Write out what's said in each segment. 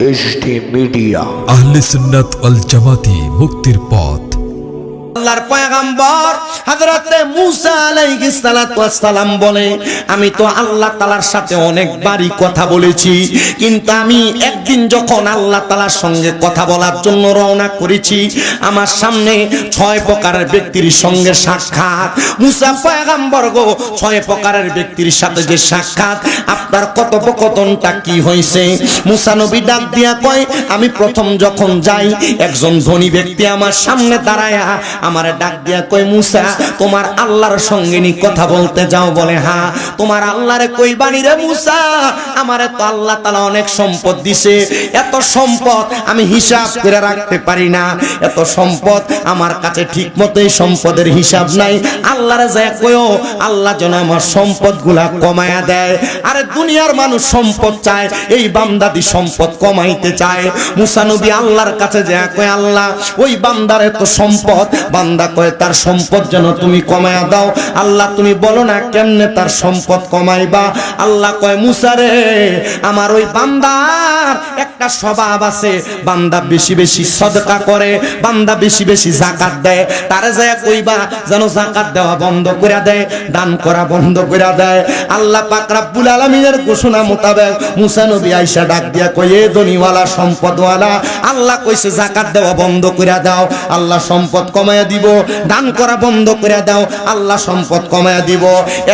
Media আহলে সুন্নাত ওয়াল জামাতি মুক্তির পথ। আল্লাহর পয়গাম্বর হযরতে মূসা আলাইহিস সালাতু ওয়াস সালাম বলে আমি তো আল্লাহ তাআলার সাথে অনেকবারই কথা বলেছি কিন্তু আমি একদিন যখন আল্লাহ তাআলার সঙ্গে কথা বলার জন্য রওনা করেছি, আমার সামনে ছয় প্রকারের ব্যক্তির সঙ্গে সাক্ষাৎ। মূসা গো, ছয় প্রকারের ব্যক্তির সাথে যে সাক্ষাৎ, আপনার কথোপকথনটা কি হয়েছে মূসা নবী ডাক দিয়া কয়, আমি প্রথম যখন যাই, একজন ধনী ব্যক্তি আমার সামনে দাঁড়ায়া আমার ডাক দিয়া কয়, মুসা, তোমার আল্লাহর সঙ্গে নি কথা বলতে যাও। বলে হ্যাঁ তোমার আল্লাহরে কই বাণী রে মুসা? আমারে তো আল্লাহ তাআলা অনেক সম্পদ দিছে। এত সম্পদ আমি হিসাব করে রাখতে পারি না। এত সম্পদ আমার কাছে ঠিক মতোই সম্পদের হিসাব নাই। আল্লাহরে যায় কইও আল্লাহ যেন আমার সম্পদগুলা কমায়া দেয়। আরে দুনিয়ার মানুষ সম্পদ চায়, এই বান্দাদি সম্পদ কমাইতে চায়। মুসা নবী আল্লাহর কাছে যায় কয়, আল্লাহ, ওই বান্দার এত সম্পদ। বান্দা কয়, তার সম্পদ যেন তুমি কমায়া দাও। আল্লাহ, তুমি বলো না কেমনে তার সম্পদ কমাইবা? আল্লাহ কয় মুসারে আমার ওই বান্দার একটা স্বভাব আছে, বান্দা বেশি বেশি সদকা করে, বান্দা বেশি বেশি জাকাত দেয়। তারে যায় কইবা, যেন জাকাত দেওয়া বন্ধ করে দেয়, দান করা বন্ধ করে দেয়। আল্লাহ পাক রাব্বুল আলামিনের ঘোষণা মোতাবেক মুসা নবী আয়েশা ডাক দিয়া কয়, এ দনিওয়ালা সম্পদওয়ালা, আল্লাহ কইছে জাকাত দেওয়া বন্ধ করে দাও, আল্লাহ সম্পদ কমায়া দিব, দান করা বন্ধ করে দাও, আল্লাহ সম্পদ কমায়া দিব।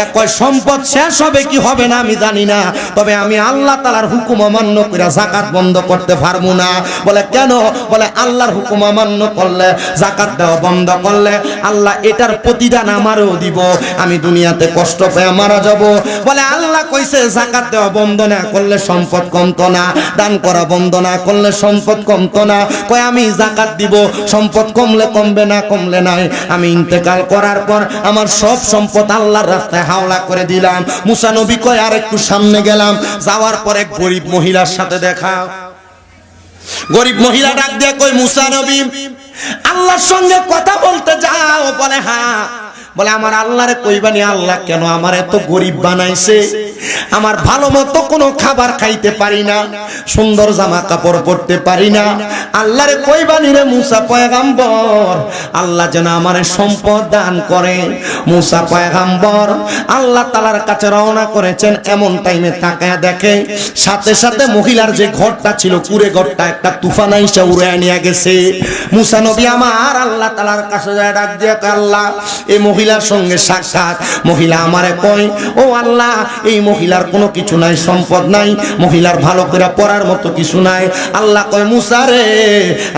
এক কয়, সম্পদ শেষ হবে কি হবে না আমি জানি না, তবে আমি আল্লাহ তালার হুকুম অমান্য করে জাকাত বন্ধ করতে পারব না। বলে, কেন? বলে, আল্লাহর হুকুম অমান্য করলে, জাকাত দেওয়া বন্ধ করলে আল্লাহ এটার প্রতিদান আমারও দিব। আমি দুনিয়াতে কষ্ট পেয়ে মারা যাব। বলে, আল্লাহ কইছে, জাকাত দেওয়া বন্ধ না করলে সম্পদ কমতো না, দান করা বন্ধ না করলে সম্পদ কমতো না। কয়, আমি জাকাত দিব, সম্পদ কমলে কমবে না, কমলে নাই। আমি ইন্তেকাল করার পর আমার সব সম্পদ আল্লাহর রাস্তায় হাওলা করে দিলাম। মুসা নবী কয় আর একটু সামনে গেলাম। যাওয়ার পর এক গরিব মহিলার সাথে দেখা গরিব মহিলা ডাক দিয়ে কই মুসা নবী আল্লাহর সঙ্গে কথা বলতে যাও। বলে হ্যাঁ। বলে, আমার আল্লাহরে কইবানি আল্লাহ কেন আমার এত গরিব বানাইছে? আমার ভালো মতো কোনো খাবার খাইতে পারি না, সুন্দর জামা কাপড় পরতে পারি না। আল্লাহরে কইবানি রে মুসা পয়গাম্বর, আল্লাহ যেন আমারে সম্পদ দান করে। মুসা পয়গাম্বর, আল্লাহ তালার কাছে রওনা করেছেন এমন টাইমে তাকায় দেখে, সাথে সাথে মহিলার যে ঘরটা ছিল, কুড়ে ঘরটা, একটা তুফান আইসা উড়ে নিয়ে গেছে। মুসা নবী আমার আল্লাহ তালার কাছে যায় ডাক দিয়ে আল্লাহ এই মহিলার সঙ্গে সাক্ষাৎ। মহিলা আমারে কয়, ও আল্লাহ, এই মহিলার কোনো কিছু নাই, সম্পদ নাই, মহিলার ভালো করে পড়ার মতো কিছু নাই। আল্লাহ কয়, মুসা রে,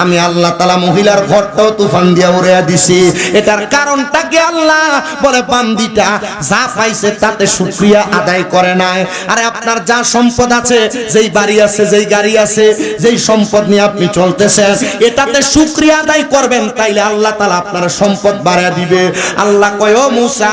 আমি আল্লাহ তালা মহিলার ঘরটাও তুফান দিয়া উড়ে দিছি। এটার কারণটা কি আল্লাহ? বলে, বান্দিটা যা পাইছে তাতে শুক্রিয়া আদায় করে নাই। আরে আপনার যা সম্পদ আছে, যেই বাড়ি আছে, যেই গাড়ি আছে, যেই সম্পদ নিয়ে আপনি চলতেছেন, এটাতে শুক্রিয়া আদায় করবেন, তাইলে আল্লাহ তালা আপনার সম্পদ বাড়ায় দিবে। আল্লাহ কয় মুসা,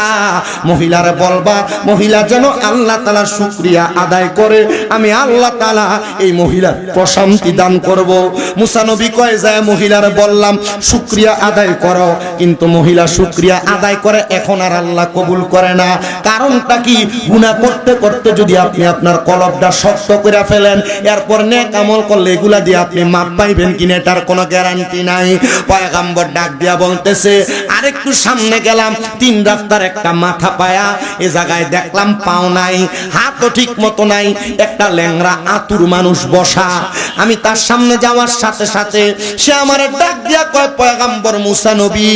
মহিলারে বলবা, মহিলা যেন আল্লাহ তালা শুক্রিয়া আদায় করে। আমি আল্লাহ তালা এই মহিলার প্রশান্তি দান করব। মুসা নবী কয়, যায়, মহিলারে বললাম, শুক্রিয়া আদায় করো। কিন্তু মহিলা শুক্রিয়া আদায় করে এখন আর আল্লাহ কবুল করে না। কারণটা কি? গুনাহ করতে করতে যদি আপনি আপনার কলবটা শক্ত করে ফেলেন, এরপর নেক আমল করলে এগুলা দিয়ে আপনি মাপ পাইবেন কিনা, এটার কোনো গ্যারান্টি নাই। পয়গাম্বর ডাক দিয়া বলতেছে আরেকটু সামনে গেলাম, তিন রাস্তার একটা মাথা পায়া, এ জায়গায় দেখলাম পাও নাই, হাতও ঠিক মতো নাই, একটা ল্যাংরা আতুর মানুষ বসা। আমি তার সামনে যাওয়ার সাথে সাথে সে আমার ডাক দিয়া কয়, পয়গাম্বর মুসা নবী,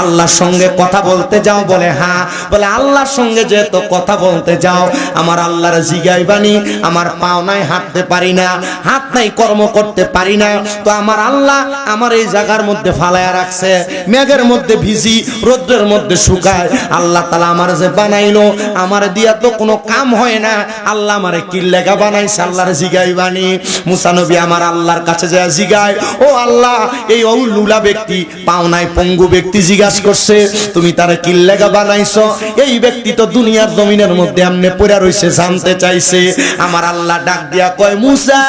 আল্লাহর সঙ্গে কথা বলতে যাও। বলে হ্যাঁ। বলে, আল্লাহর সঙ্গে যেহেতু কথা বলতে যাও, আমার আল্লাহর জিগাই বানি আমার পাও নাই, হাঁটতে পারি না, হাত নাই, কর্ম করতে পারি না। তো আমার আল্লাহ আমার এই জায়গার মধ্যে ফালায়া রাখছে, মেঘের মধ্যে ভিজি রোদ্রের মধ্যে শুকায়। আল্লাহ তালা আমার যে বানাইলো, আমার দিয়া তো কোনো কাম হয় না। আল্লাহ আমারে কি লেগা বানাইছে, আল্লাহর জিগাই বানি। মুসানবী আমার আল্লাহর কাছে যায় জিগায়, ও আল্লাহ, এই ও লুলা ব্যক্তি পাওনায় পঙ্গু ব্যক্তি জিজ্ঞাসা করছে, তুমি তারে কি লেখা বানাইছো? এই ব্যক্তি তো দুনিয়ার জমিনের মধ্যে আমনে পড়া রইছে, জানতে চাইছে। আমার আল্লাহ ডাক দিয়া কয়, মুসা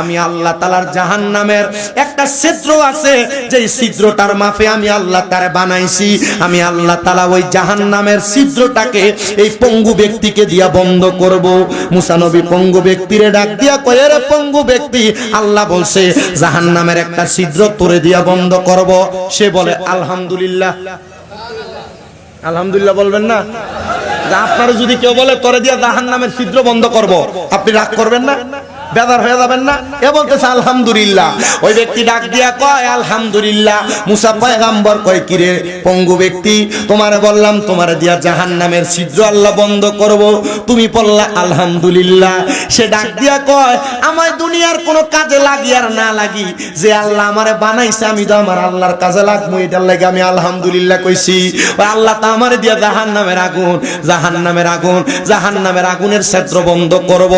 আমি আল্লাহ তালার জাহান নামের একটা ছিদ্র আছে যে ছিদ্রটার মাফে আমি আল্লাহ তারে বানাইছি। আমি আল্লাহ তালা ওই জাহান নামের ছিদ্রটাকে এই পঙ্গু ব্যক্তিকে দিয়া বন্ধ করব। মুসানবী পঙ্গু ব্যক্তিরে ডাক দিয়া কয়ে রে পঙ্গু ব্যক্তি। আল্লাহ বলছে জাহান নামের একটা ছিদ্র তোরে দিয়া বন্ধ করব। সে বলে, আলহামদুলিল্লাহ। আলহামদুলিল্লাহ বলবেন না? আপনারা যদি কেউ বলে, তোরে দিয়া জাহান নামের ছিদ্র বন্ধ করব। আপনি রাগ করবেন না? বেদার হয়ে যাবেন না। এ বলতেছে, আলহামদুলিল্লাহ। ওই ব্যক্তি ডাক দিয়া কয়, আলহামদুলিল্লাহ। মুসা পয়গাম্বর কয়, কিরে পঙ্গু ব্যক্তি, তোমারে বললাম, তোমারে দিয়া জাহান নামের ছিদ্র আল্লাহ বন্ধ করব। তুমি বললা, আলহামদুলিল্লাহ। সে ডাক দিয়া কয় আমার দুনিয়ার কোনো কাজে লাগি আর না লাগি। যে আল্লাহ আমারে বানাইছে, আমি তো আমার আল্লাহর কাজে লাগবো। এটার লাগে আমি আলহামদুলিল্লাহ কইছি। ওই আল্লাহ তো আমারে দিয়া জাহান নামের আগুন জাহান নামের আগুন জাহান নামের আগুনের ক্ষেত্র বন্ধ করব।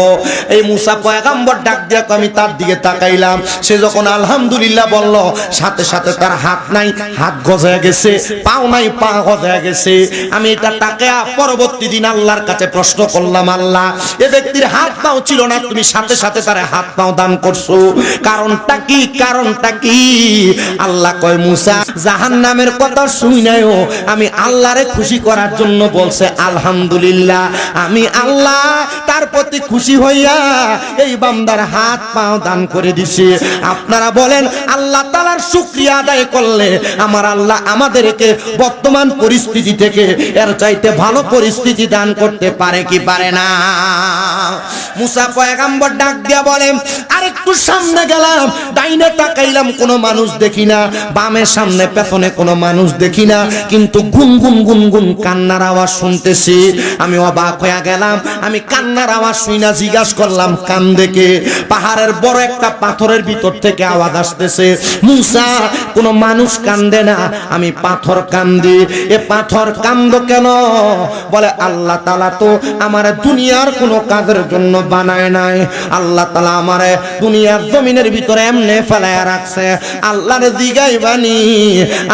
এই মুসা পয়গাম্বর ডাক দিয়া আমি তার দিকে তাকাইলাম। সে যখন আলহামদুলিল্লাহ বলল, সাথে সাথে তার হাত নাই, হাত গজায় গেছে, পাও নাই, পা গজায় গেছে। আমি এটা তাকে পরবর্তী দিন আল্লাহর কাছে প্রশ্ন করলাম, আল্লাহ, এ ব্যক্তির হাত পাও ছিল না, তুমি সাথে সাথে তার হাত পাও দান করছ। কারণটা কি কারণটা কি? আল্লাহ কয়, মুসা জাহান নামের কথা শুই নাইও আমি আল্লাহরে খুশি করার জন্য বলছে, আলহামদুলিল্লাহ, আমি আল্লাহ তার প্রতি খুশি হইয়া এই বান্দার হাত পাও দান করে দিছি। আপনারা বলেন, আল্লাহ তালার শুক্রিয়া আদায় করলে আমার আল্লাহ আমাদেরকে বর্তমান পরিস্থিতি থেকে এর চাইতে ভালো পরিস্থিতি দান করতে পারে কি পারে না? মুসা পয়গাম্বর ডাক দিয়া বলেন আরেকটু সামনে গেলাম, ডাইনে তাকাইলাম, কোনো মানুষ দেখি না। বামের সামনে, পেছনে কোনো মানুষ দেখি না। কিন্তু গুন গুন গুন গুন কান্নার আওয়াজ শুনতেছি। আমি অবাক হয়ে গেলাম, আমি কান্নার আওয়াজ শুই না, জিজ্ঞাসা করলাম কান দেখে পাহাড়ের বড় একটা পাথরের ভিতর থেকে আওয়াজ আসতেছে, মুসা, কোনো মানুষ কান্দে না, আমি পাথর কান্দি। এ পাথর কান্দ কেন? বলে, আল্লাহ তালা তো আমার দুনিয়ার কোনো কাজের জন্য বানায় নাই। আল্লাহ তালা আমার দুনিয়ার জমিনের ভিতরে এমনে ফেলায় রাখছে। আল্লাহর দিগাই বানি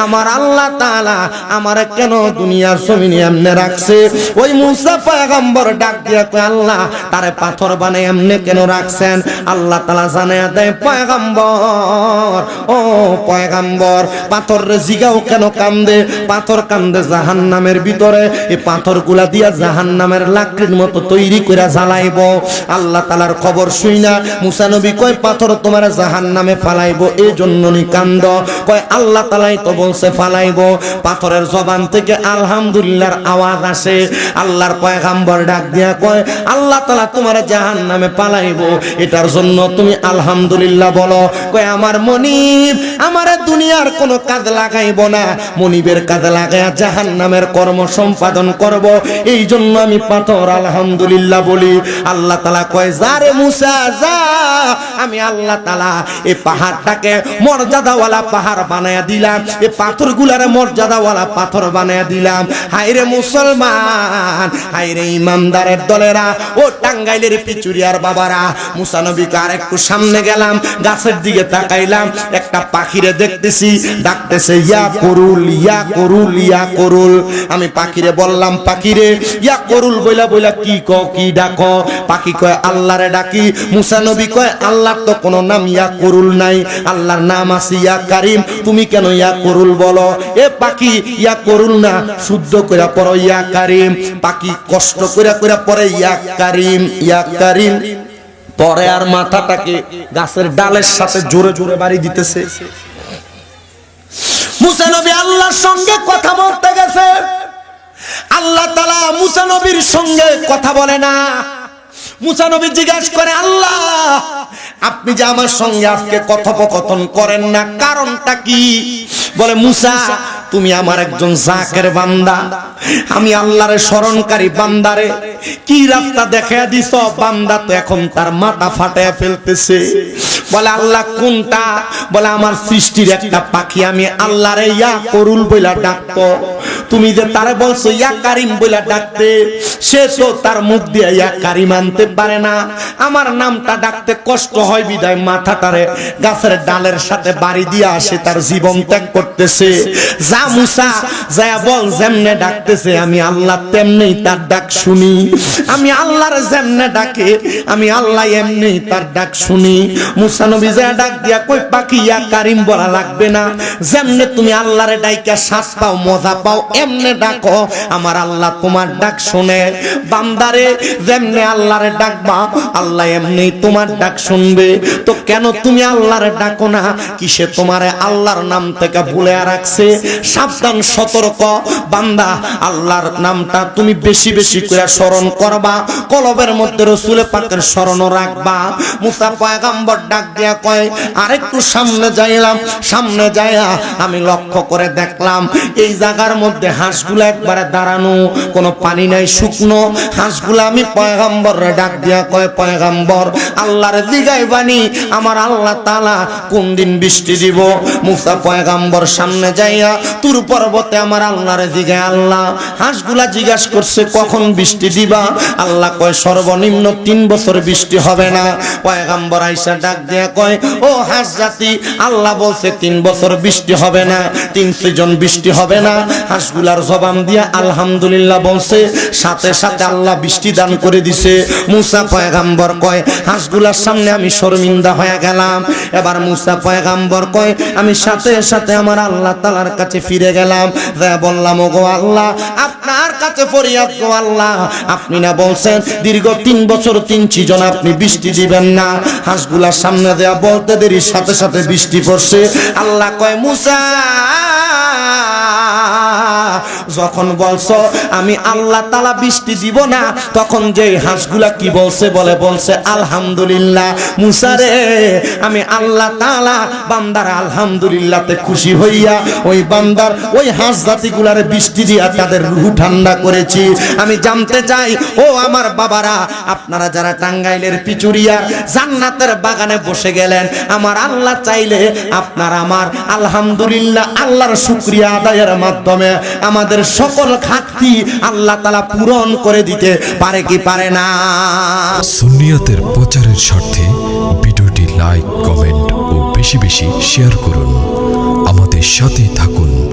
আমার আল্লাহ তালা আমার কেন দুনিয়ার জমিনে এমনে রাখছে? ওই মুসা পয়গম্বর ডাক দিয়া কয়, আল্লাহ, তারে পাথর বানায় এমনে কেন রাখছেন? আল্লাহ তালা জানে দেয়, পয়গম্বর, ও পয়গম্বর পাথর জিগাও কেন কান্দে? পাথর কান্দে জাহান নামের ভিতরে। এই পাথরগুলা দিয়া জাহান নামের লাকড়ির মতো তৈরি করে জ্বালাইব। আল্লাহ তালার খবর শুই না মুসানবী কয় পাথর তোমার জাহান নামে ফালাইব? এই জন্য কয়, আল্লাহ তালাই তো বলছে, ফালাইব। পাথরের জবান থেকে আলহামদুলিল্লাহর আওয়াজ আসে। আল্লাহর পয়গাম্বর ডাক দিয়া কয়, আল্লাহ তালা তোমার জাহান নামে পালাইব এটার জন্য তুমি আলহামদুলিল্লাহ বলো। কয়, আমার মনিব, আমার দুনিয়ার কোনো কাজ লাগাইব না। মনিবের কাজে লাগাইয়া জাহান নামের কর্ম সম্পাদন করব। এই জন্য আমি পাথর আলহামদুলিল্লাহ বলি। আল্লাহ তালা কয় যারে মুসা, যা। আমি আল্লাহ তালা এই পাহাড়টাকে মর্যাদাওয়ালা পাহাড় বানায়া দিলাম। এই পাথরগুলারে মর্যাদাওয়ালা পাথর বানায়া দিলাম। হাইরে মুসলমান হাইরে ইমানদারের দলেরা, ও টাঙ্গাইলের পিচুরিয়ার বাবারা মুসানবীকে আর একটু সামনে গেলাম, গাছের দিকে তাকাইলাম, একটা পাখিরে দেখতেছি, ডাকতেছে, ইয়া করুল ইয়া করুল ইয়া করুল। আমি পাখিরে বললাম, পাখিরে, ইয়া করুল বইলা বইলা কি ক, কি ডাক? পাখি কয়, আল্লাহরে ডাকি। মুসা নবী কয় আল্লাহর তো কোনো নাম ইয়া করুল নাই। আল্লাহর নাম আছে ইয়া কারিম। তুমি কেন ইয়া করুল বলো? এ পাখি ইয়া করুল না, শুদ্ধ করে পড়ো ইয়া কারিম। পাখি কষ্ট করে করে পড়ে ইয়া কারিম ইয়া কারিম। পরে আর মাথাটাকে গাছের ডালের সাথে জোরে জোরে বাড়ি দিতেছে। মুসা নবী আল্লাহর সঙ্গে কথা বলতে গেছে। আল্লাহ তালা মুসা নবীর সঙ্গে কথা বলে না। মুসা জিজ্ঞাস জিজ্ঞাসা করে, আল্লাহ, আপনি যে আমার সঙ্গে আজকে কথোপকথন করেন না, কারণটা কি? বলে, মুসা তুমি আমার একজন জাকের বান্দা। আমি আল্লাহরে স্মরণকারী বান্দারে। কি রাস্তা দেখা দিছ? বান্দা তো এখন তার মাথা ফাটায় ফেলতেছে। বলে, আল্লাহ, কোনটা? বলে, আমার সৃষ্টির একটা পাখি। আমি আল্লাহরে ইয়া করুল বইলা ডাকতো। তুমি যে তারে বলছো ইয়া কারিম বইলা ডাকতে, সে তো তার মুখ দিয়ে ইয়া কারিম আনতে পারে না। আমার নামটা ডাকতে কষ্ট হয় বিদায়। মাথাটারে গাছের ডালের সাথে বাড়ি দিয়ে আসে তার জীবন ত্যাগ করতেছে। যা মুসা যা বল যেমনে ডাকতেছে, আমি আল্লাহ তেমনি তার ডাক শুনি। আমি আল্লাহর যেমনে ডাকে, আমি আল্লাহ এমনি তার ডাক শুনি। মুসা নবী যা ডাক দিয়া কই, পাখি কারিম বলা লাগবে না। যেমনে তুমি আল্লাহরে ডাইকা শ্বাস পাও, মজা পাও, এমনে ডাকো। আমার আল্লাহ তোমার ডাক শুনে। বান্দারে, যেমনে আল্লাহরে ডাকবা, আল্লাহ এমনি তোমার ডাক শুনবে। তো কেন তুমি আল্লাহরে ডাকো না? কিসে তোমারে আল্লাহর নাম থেকে ভুলে রাখছে? সাবধান, সতর্ক। বান্দা, আল্লাহর নামটা তুমি বেশি বেশি করে স্মরণ করবা। কলবের মধ্যে রসুলে পাকের স্মরণ রাখবা। মুসা পয়গাম্বর ডাক দিয়া কয়, আরেকটু সামনে যাইলাম, সামনে যাইয়া আমি লক্ষ্য করে দেখলাম, এই জায়গার মধ্যে হাঁসগুলো একবারে দাঁড়ানো, কোনো পানি নাই, শুকনো। হাঁসগুলো আমি পয়গাম্বর ডাক দিয়া কয়, পয়গাম্বর, আল্লাহর দিগাই বাণী, আমার আল্লাহ তালা কোন দিন বৃষ্টি দিব? মুসা পয়গাম্বর সামনে যাইয়া তুর পর্বতে আমার আল্লাহর দিগায় আল্লাহ, হাঁসগুলা জিজ্ঞাসা করছে, কখন বৃষ্টি দিবা? আল্লাহ কয়, সর্বনিম্ন তিন বছর বৃষ্টি হবে না। পয়গাম্বর আইসা ডাক দিয়া কয়, ও হাঁস জাতি, আল্লাহ বলছে তিন বছর বৃষ্টি হবে না, তিন সিজন বৃষ্টি হবে না। হাঁসগুলার জবান দিয়া আলহামদুলিল্লাহ বলছে, সাথে সাথে আল্লাহ বৃষ্টি দান করে দিছে। মুসা পয়গাম্বর কয়, হাঁসগুলার সামনে আমি শর্মিন্দা হয়ে গেলাম। এবার মুসা পয়গাম্বর কয়, আমি সাথে সাথে আমার আল্লাহ তালার কাছে ফিরে গেলাম। বললাম ও গো আল্লাহ, আপনার কাছে ফরিয়াদ গো আল্লাহ। আপনি না বলছেন, দীর্ঘ তিন বছর তিন সিজন আপনি বৃষ্টি দিবেন না। হাঁসগুলার সামনে দেয়া বলতে দেরি সাথে সাথে বৃষ্টি পড়ছে। আল্লাহ কয়, মুসা যখন বলছো, আমি আল্লাহ তালা বৃষ্টি দিব না, তখন যে হাঁসগুলা কি বলছে বলে, বলছে, আলহামদুলিল্লাহ মুসারে আমি আল্লাহ তালা বান্দার আলহামদুলিল্লাহতে খুশি হইয়া ওই বান্দার, ওই হাঁস জাতিগুলার বৃষ্টি দিয়া তাদের রুহু ঠান্ডা করেছি। আমি জানতে চাই, ও আমার বাবারা, আপনারা যারা টাঙ্গাইলের পিচুরিয়া জান্নাতের বাগানে বসে গেলেন, আমার আল্লাহ চাইলে আপনার আমার আলহামদুলিল্লাহ, আল্লাহর শুক্রিয়া আদায়ের মাধ্যমে আমাদের সকল খাতি আল্লাহ তালা পূরণ করে দিতে পারে কি পারে না। সুনিয়তের প্রচারের স্বার্থে ভিডিওটি লাইক, কমেন্ট ও বেশি বেশি শেয়ার করুন। আমাদের সাথে থাকুন।